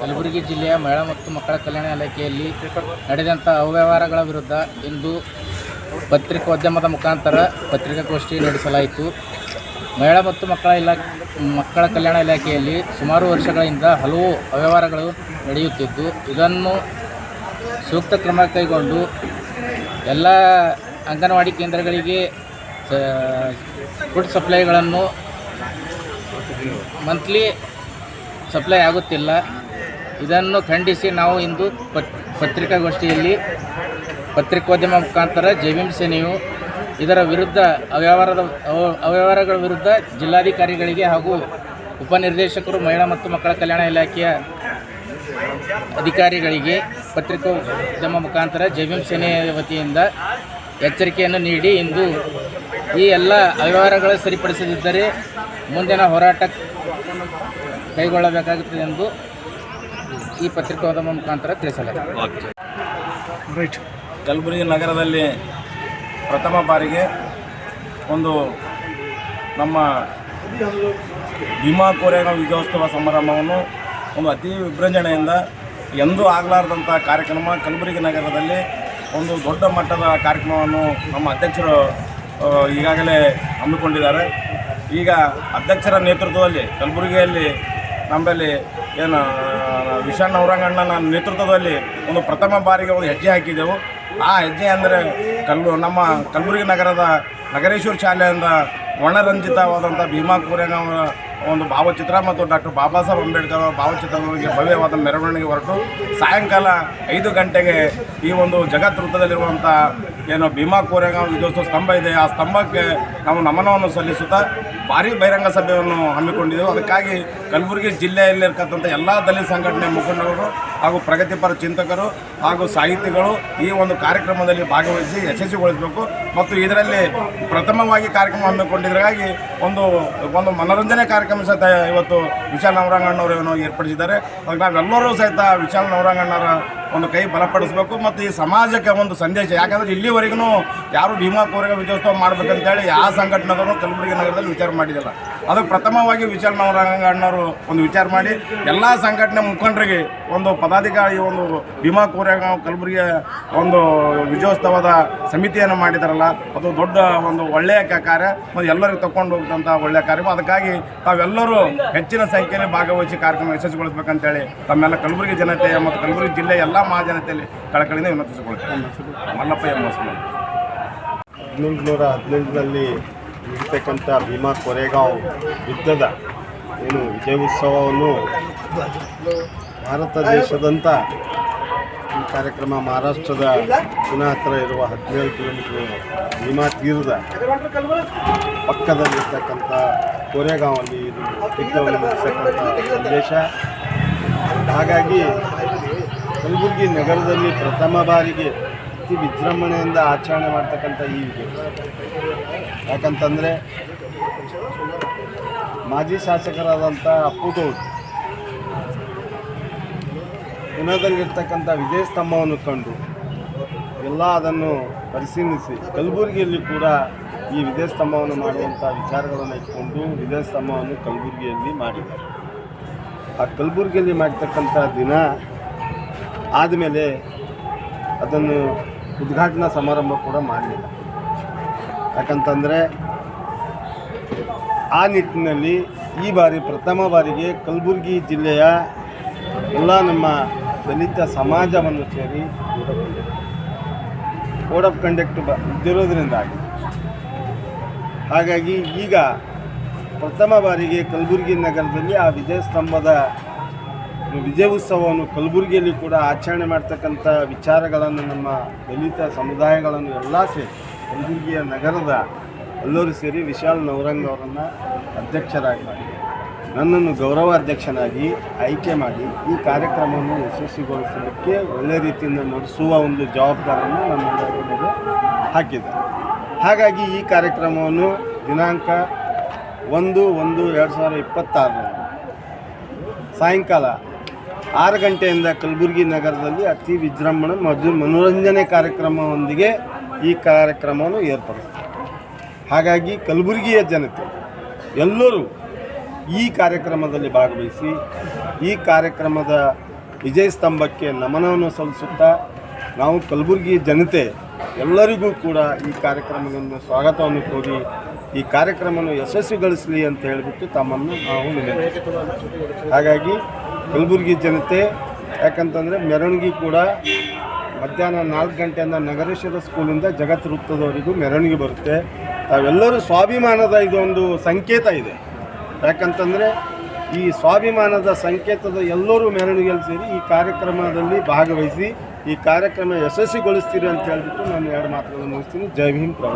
ಕಲಬುರಗಿ ಜಿಲ್ಲೆಯ ಮಹಿಳಾ ಮತ್ತು ಮಕ್ಕಳ ಕಲ್ಯಾಣ ಇಲಾಖೆಯಲ್ಲಿ ನಡೆದಂಥ ಅವ್ಯವಹಾರಗಳ ವಿರುದ್ಧ ಇಂದು ಪತ್ರಿಕೋದ್ಯಮದ ಮುಖಾಂತರ ಪತ್ರಿಕಾಗೋಷ್ಠಿ ನಡೆಸಲಾಯಿತು. ಮಹಿಳಾ ಮತ್ತು ಮಕ್ಕಳ ಇಲಾ ಮಕ್ಕಳ ಕಲ್ಯಾಣ ಇಲಾಖೆಯಲ್ಲಿ ಸುಮಾರು ವರ್ಷಗಳಿಂದ ಹಲವು ಅವ್ಯವಹಾರಗಳು ನಡೆಯುತ್ತಿದ್ದು, ಇದನ್ನು ಸೂಕ್ತ ಕ್ರಮ ಕೈಗೊಂಡು ಎಲ್ಲ ಅಂಗನವಾಡಿ ಕೇಂದ್ರಗಳಿಗೆ ಫುಡ್ ಸಪ್ಲೈಗಳನ್ನು ಮಂತ್ಲಿ ಸಪ್ಲೈ ಆಗುತ್ತಿಲ್ಲ. ಇದನ್ನು ಖಂಡಿಸಿ ನಾವು ಇಂದು ಪತ್, ಪತ್ರಿಕಾಗೋಷ್ಠಿಯಲ್ಲಿ ಪತ್ರಿಕೋದ್ಯಮ ಮುಖಾಂತರ ಜೆವಿಎಂ ಸೇನೆಯು ಇದರ ವಿರುದ್ಧ ಅವ್ಯವಹಾರದ, ಅವ- ಅವ್ಯವಹಾರಗಳ ವಿರುದ್ಧ ಜಿಲ್ಲಾಧಿಕಾರಿಗಳಿಗೆ ಹಾಗೂ ಉಪನಿರ್ದೇಶಕರು, ಮಹಿಳಾ ಮತ್ತು ಮಕ್ಕಳ ಕಲ್ಯಾಣ ಇಲಾಖೆಯ ಅಧಿಕಾರಿಗಳಿಗೆ ಪತ್ರಿಕೋದ್ಯಮ ಮುಖಾಂತರ ಜೆವಿಎಂ ಸೇನೆಯ ವತಿಯಿಂದ ಎಚ್ಚರಿಕೆಯನ್ನು ನೀಡಿ ಇಂದು ಈ ಎಲ್ಲ ಅವ್ಯವಹಾರಗಳು ಸರಿಪಡಿಸದಿದ್ದರೆ ಮುಂದಿನ ಹೋರಾಟ ಕೈಗೊಳ್ಳಬೇಕಾಗುತ್ತದೆ ಎಂದು ಈ ಪತ್ರಿಕೋದ್ಯಮ ಮುಖಾಂತರ ತಿಳಿಸಲಾಗಿದೆ. ರೈಟ್. ಕಲಬುರಗಿ ನಗರದಲ್ಲಿ ಪ್ರಥಮ ಬಾರಿಗೆ ಒಂದು ನಮ್ಮ ಭೀಮಾ ಕೋರೆಗಾಂವ್ ವಿಜಯೋತ್ಸವ ಸಮಾರಂಭವನ್ನು ಒಂದು ಅತಿ ವಿಜೃಂಭಣೆಯಿಂದ ಎಂದೂ ಆಗಲಾರ್ದಂಥ ಕಾರ್ಯಕ್ರಮ ಕಲಬುರಗಿ ನಗರದಲ್ಲಿ ಒಂದು ದೊಡ್ಡ ಮಟ್ಟದ ಕಾರ್ಯಕ್ರಮವನ್ನು ನಮ್ಮ ಅಧ್ಯಕ್ಷರು ಈಗಾಗಲೇ ಹಮ್ಮಿಕೊಂಡಿದ್ದಾರೆ. ಈಗ ಅಧ್ಯಕ್ಷರ ನೇತೃತ್ವದಲ್ಲಿ ಕಲಬುರಗಿಯಲ್ಲಿ ನಮ್ಮಲ್ಲಿ ಏನು ವಿಶಾಲ್ ನನ್ನ ನೇತೃತ್ವದಲ್ಲಿ ಒಂದು ಪ್ರಥಮ ಬಾರಿಗೆ ಒಂದು ಹೆಜ್ಜೆ ಹಾಕಿದ್ದೆವು. ಆ ಹೆಜ್ಜೆ ಅಂದರೆ ಕಲ್ಲು ನಮ್ಮ ಕಲಬುರಗಿ ನಗರದ ನಗರೇಶ್ವರ ಶಾಲೆಯಿಂದ ವರ್ಣರಂಜಿತವಾದಂಥ ಭೀಮಾ ಕುರೇನವರ ಒಂದು ಭಾವಚಿತ್ರ ಮತ್ತು ಡಾಕ್ಟರ್ ಬಾಬಾ ಸಾಹೇಬ್ ಅಂಬೇಡ್ಕರ್ ಅವರ ಭಾವಚಿತ್ರದೊಂದಿಗೆ ಭವ್ಯವಾದ ಮೆರವಣಿಗೆ ಹೊರಟು. ಸಾಯಂಕಾಲ ಐದು ಗಂಟೆಗೆ ಈ ಒಂದು ಜಗತ್ ವೃತ್ತದಲ್ಲಿರುವಂಥ ಏನು ಭೀಮಾ ಕೋರೆಗಾಂವ್ ವಿಜಯೋತ್ಸವ ಸ್ತಂಭ ಇದೆ, ಆ ಸ್ತಂಭಕ್ಕೆ ನಾವು ನಮನವನ್ನು ಸಲ್ಲಿಸುತ್ತಾ ಭಾರಿ ಬಹಿರಂಗ ಸಭೆಯನ್ನು ಹಮ್ಮಿಕೊಂಡಿದ್ದೆವು. ಅದಕ್ಕಾಗಿ ಕಲಬುರಗಿ ಜಿಲ್ಲೆಯಲ್ಲಿರ್ತಕ್ಕಂಥ ಎಲ್ಲ ದಲಿತ ಸಂಘಟನೆ ಮುಖಂಡರು ಹಾಗೂ ಪ್ರಗತಿಪರ ಚಿಂತಕರು ಹಾಗೂ ಸಾಹಿತಿಗಳು ಈ ಒಂದು ಕಾರ್ಯಕ್ರಮದಲ್ಲಿ ಭಾಗವಹಿಸಿ ಯಶಸ್ವಿಗೊಳಿಸಬೇಕು. ಮತ್ತು ಇದರಲ್ಲಿ ಪ್ರಥಮವಾಗಿ ಕಾರ್ಯಕ್ರಮ ಹಮ್ಮಿಕೊಂಡಿದ್ದರಿಗಾಗಿ ಒಂದು ಒಂದು ಮನೋರಂಜನೆ ಕಾರ್ಯಕ್ರಮ ಸಹಿತ ಇವತ್ತು ವಿಶಾಲ್ ನವರಂಗಣ್ಣವರು ಏನು ಏರ್ಪಡಿಸಿದ್ದಾರೆ. ಅದಕ್ಕೆ ನಾವೆಲ್ಲರೂ ಸಹಿತ ವಿಶಾಲ್ ನವರಂಗಣ್ಣರ ಒಂದು ಕೈ ಬಲಪಡಿಸಬೇಕು. ಮತ್ತು ಈ ಸಮಾಜಕ್ಕೆ ಒಂದು ಸಂದೇಶ, ಯಾಕಂದರೆ ಇಲ್ಲಿವರೆಗೂ ಯಾರು ಭೀಮಾ ಕೋರ್ಗ ವಿಜಯೋತ್ಸವ ಮಾಡಬೇಕಂತೇಳಿ ಯಾವ ಸಂಘಟನೆದವರು ಕಲಬುರಗಿ ನಗರದಲ್ಲಿ ವಿಚಾರ ಮಾಡಿದಿಲ್ಲ ಅದು ಪ್ರಥಮವಾಗಿ ವಿಶಾಲ್ ನವರಂಗಣ್ಣವರು ಒಂದು ವಿಚಾರ ಮಾಡಿ, ಎಲ್ಲ ಸಂಘಟನೆ ಮುಖಂಡರಿಗೆ ಒಂದು ಪದಾಧಿಕಾರಿ ಒಂದು ಭೀಮಾ ಕೋರೆಗಾಂವ್ ಕಲಬುರಗಿಯ ಒಂದು ವಿಜಯೋತ್ಸವದ ಸಮಿತಿಯನ್ನು ಮಾಡಿದಾರಲ್ಲ, ಅದು ದೊಡ್ಡ ಒಂದು ಒಳ್ಳೆಯ ಕಾರ್ಯ. ಮತ್ತು ಎಲ್ಲರಿಗೂ ತಗೊಂಡು ಹೋಗಿದಂಥ ಒಳ್ಳೆಯ ಕಾರ್ಯ. ಅದಕ್ಕಾಗಿ ತಾವೆಲ್ಲರೂ ಹೆಚ್ಚಿನ ಸಂಖ್ಯೆಯಲ್ಲಿ ಭಾಗವಹಿಸಿ ಕಾರ್ಯಕ್ರಮ ಯಶಸ್ವಿಗೊಳಿಸ್ಬೇಕಂತೇಳಿ ತಮ್ಮೆಲ್ಲ ಕಲಬುರಗಿ ಜನತೆ ಮತ್ತು ಕಲಬುರಗಿ ಜಿಲ್ಲೆಯ ಎಲ್ಲ ಮಹಾಜನತೆಯಲ್ಲಿ ಕಳಕಳಿಯಿಂದ ವಿನಂತಿಸಿಕೊಳ್ತೇವೆ ಮಲ್ಲಪ್ಪ ಎಂ ಹೊಸಮನಿ ಹದಿನೆಂಟುನೂರ ಹದಿನೆಂಟರಲ್ಲಿ ನಡೀತಕ್ಕಂಥ ಭೀಮಾ ಕೊರೆಗಾಂವ್ ಯುದ್ಧದ ಏನು ವಿಜಯ ಉತ್ಸವವನ್ನು ಭಾರತ ದೇಶದಂಥ ಈ ಕಾರ್ಯಕ್ರಮ ಮಹಾರಾಷ್ಟ್ರದ ಪುನಃ ಹತ್ತಿರ ಇರುವ ಹದಿನೇಳು ಕಿಲೋಮೀಟರ್ ಭೀಮಾ ತೀರದ ಪಕ್ಕದಲ್ಲಿರ್ತಕ್ಕಂಥ ಕೊರೆಗಾಂವಲ್ಲಿ ಇದು ಸಂದೇಶ ಹಾಗಾಗಿ ಕಲಬುರಗಿ ನಗರದಲ್ಲಿ ಪ್ರಥಮ ಬಾರಿಗೆ ಅತಿ ವಿಜೃಂಭಣೆಯಿಂದ ಆಚರಣೆ ಮಾಡ್ತಕ್ಕಂಥ ಈ ಯಾಕಂತಂದರೆ ಮಾಜಿ ಶಾಸಕರಾದಂಥ ಅಪ್ಪುಗೌಡ್ ಪುನದಲ್ಲಿರ್ತಕ್ಕಂಥ ವಿಜಯ ಸ್ತಂಭವನ್ನು ಕಂಡು ಎಲ್ಲ ಅದನ್ನು ಪರಿಶೀಲಿಸಿ ಕಲಬುರಗಿಯಲ್ಲಿ ಕೂಡ ಈ ವಿಜಯ ಸ್ತಂಭವನ್ನು ಮಾಡುವಂಥ ವಿಚಾರಗಳನ್ನು ಇಟ್ಕೊಂಡು ವಿಜಯ ಸ್ತಂಭವನ್ನು ಕಲಬುರಗಿಯಲ್ಲಿ ಮಾಡಿದ್ದಾರೆ. ಆ ಕಲಬುರಗಿಯಲ್ಲಿ ಮಾಡ್ತಕ್ಕಂಥ ದಿನ ಆದಮೇಲೆ ಅದನ್ನು ಉದ್ಘಾಟನಾ ಸಮಾರಂಭ ಕೂಡ ಮಾಡಲಿಲ್ಲ. ಯಾಕಂತಂದರೆ ಆ ನಿಟ್ಟಿನಲ್ಲಿ ಈ ಬಾರಿ ಪ್ರಥಮ ಬಾರಿಗೆ ಕಲಬುರಗಿ ಜಿಲ್ಲೆಯ ಎಲ್ಲ ನಮ್ಮ ದಲಿತ ಸಮಾಜವನ್ನು ಸೇರಿ ಕೋಡ್ ಆಫ್ ಕಂಡಕ್ಟ್ ಬ ಇದ್ದಿರೋದ್ರಿಂದಾಗಿ. ಹಾಗಾಗಿ ಈಗ ಪ್ರಥಮ ಬಾರಿಗೆ ಕಲಬುರಗಿ ನಗರದಲ್ಲಿ ಆ ವಿಜಯ ಸ್ತಂಭದ ವಿಜಯ ಉತ್ಸವವನ್ನು ಕಲಬುರಗಿಯಲ್ಲಿ ಕೂಡ ಆಚರಣೆ ಮಾಡ್ತಕ್ಕಂಥ ವಿಚಾರಗಳನ್ನು ನಮ್ಮ ದಲಿತ ಸಮುದಾಯಗಳನ್ನು ಎಲ್ಲ ಸೇರಿ ಕಲಬುರಗಿಯ ನಗರದ ಎಲ್ಲರೂ ಸೇರಿ ವಿಶಾಲ್ ನವರಂಗ್ ಅವರನ್ನು ಅಧ್ಯಕ್ಷರಾಗಿ ಮಾಡಿ ನನ್ನನ್ನು ಗೌರವಾಧ್ಯಕ್ಷನಾಗಿ ಆಯ್ಕೆ ಮಾಡಿ ಈ ಕಾರ್ಯಕ್ರಮವನ್ನು ಯಶಸ್ವಿಗೊಳಿಸಲಿಕ್ಕೆ ಒಳ್ಳೆಯ ರೀತಿಯಿಂದ ನಡೆಸುವ ಒಂದು ಜವಾಬ್ದಾರಿಯನ್ನು ನನ್ನ ಮೇಲೆ ಹಾಕಿದ್ದಾರೆ ಹಾಗಾಗಿ ಈ ಕಾರ್ಯಕ್ರಮವನ್ನು ದಿನಾಂಕ ಒಂದು ಒಂದು ಎರಡು ಸಾವಿರದ ಇಪ್ಪತ್ತಾರರಂದು ಸಾಯಂಕಾಲ ಆರು ಗಂಟೆಯಿಂದ ಕಲಬುರಗಿ ನಗರದಲ್ಲಿ ಅತಿ ವಿಜೃಂಭಣ ಮಧು ಮನೋರಂಜನೆ ಕಾರ್ಯಕ್ರಮದೊಂದಿಗೆ ಈ ಕಾರ್ಯಕ್ರಮವನ್ನು ಏರ್ಪಡಿಸ್ತಾರೆ ಹಾಗಾಗಿ ಕಲಬುರಗಿಯ ಜನತೆ ಎಲ್ಲರೂ ಈ ಕಾರ್ಯಕ್ರಮದಲ್ಲಿ ಭಾಗವಹಿಸಿ, ಈ ಕಾರ್ಯಕ್ರಮದ ವಿಜಯ ಸ್ತಂಭಕ್ಕೆ ನಮನವನ್ನು ಸಲ್ಲಿಸುತ್ತಾ, ನಾವು ಕಲಬುರಗಿ ಜನತೆ ಎಲ್ಲರಿಗೂ ಕೂಡ ಈ ಕಾರ್ಯಕ್ರಮವನ್ನು ಸ್ವಾಗತವನ್ನು ಕೋರಿ, ಈ ಕಾರ್ಯಕ್ರಮವನ್ನು ಯಶಸ್ವಿಗೊಳಿಸಲಿ ಅಂತ ಹೇಳಿಬಿಟ್ಟು ತಮ್ಮನ್ನು ನಾವು ಹಾಗಾಗಿ ಕಲಬುರಗಿ ಜನತೆ, ಯಾಕಂತಂದರೆ ಮೆರವಣಿಗೆ ಕೂಡ ಮಧ್ಯಾಹ್ನ ನಾಲ್ಕು ಗಂಟೆಯಿಂದ ನಗರೇಶ್ವರ ಸ್ಕೂಲಿಂದ ಜಗತ್ ವೃತ್ತದವರೆಗೂ ಮೆರವಣಿಗೆ ಬರುತ್ತೆ. ತಾವೆಲ್ಲರೂ ಸ್ವಾಭಿಮಾನದ ಇದೊಂದು ಸಂಕೇತ ಇದೆ. ಯಾಕಂತಂದರೆ ಈ ಸ್ವಾಭಿಮಾನದ ಸಂಕೇತದ ಎಲ್ಲರೂ ಮೆರವಣಿಗೆಯಲ್ಲಿ ಸೇರಿ ಈ ಕಾರ್ಯಕ್ರಮದಲ್ಲಿ ಭಾಗವಹಿಸಿ ಈ ಕಾರ್ಯಕ್ರಮ ಯಶಸ್ವಿಗೊಳಿಸ್ತೀರಿ ಅಂತ ಹೇಳ್ಬಿಟ್ಟು ನಾನು ಎರಡು ಮಾತುಗಳನ್ನು ಮುಗಿಸ್ತೀನಿ. ಜೈ ಭೀಮ್ ಪ್ರಭು.